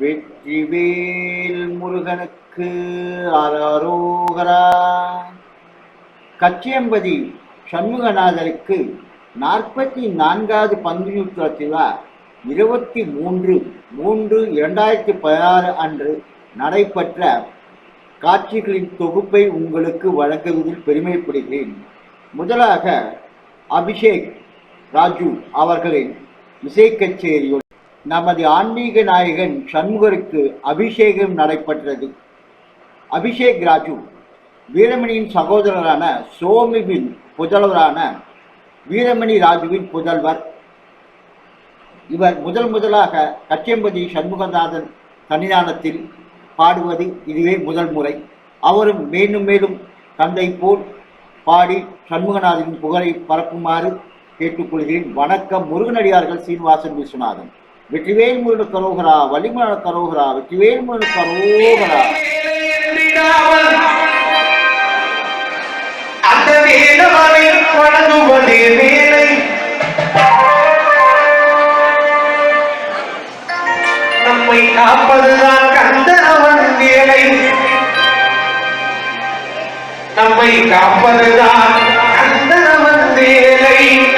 வெற்றிவேல் முருகனுக்கு அரோகரா கச்சியம்பதி சண்முகநாதருக்கு நாற்பத்தி நான்காவது பங்குயூற்ற விழா இருபத்தி மூன்று மூன்று இரண்டாயிரத்தி பதினாறு அன்று நடைபெற்ற காட்சிகளின் தொகுப்பை உங்களுக்கு வழங்குவதில் பெருமைப்படுகிறேன். முதலாக அபிஷேக் ராஜு அவர்களின் இசை கச்சேரியுடன் நமது ஆன்மீக நாயகன் சண்முகருக்கு அபிஷேகம் நடைபெற்றது. அபிஷேக் ராஜு வீரமணியின் சகோதரரான சோமிவின் புதல்வரான வீரமணி ராஜுவின் புதல்வர். இவர் முதல் முதலாக கச்சம்பதி சண்முகநாதன் சன்னிதானத்தில் பாடுவது இதுவே முதல் முறை. அவரும் மேலும் மேலும் தந்தை போல் பாடி சண்முகநாதனின் புகழை பரப்புமாறு கேட்டுக்கொள்கிறேன். வணக்கம் முருகனடியார்கள் சீனிவாசன் விஸ்வநாதன். வெற்றிவேல் முருகன் கரோகரா வலிமன கரோகரா வெற்றிவேல் முருகன் கரோகரா. அந்த வேலவனை வணங்குவதே வேலை. நம்மை காப்பதுதான் கந்தனவன் வேலை. நம்மை காப்பதுதான் கந்தனவன் வேலை.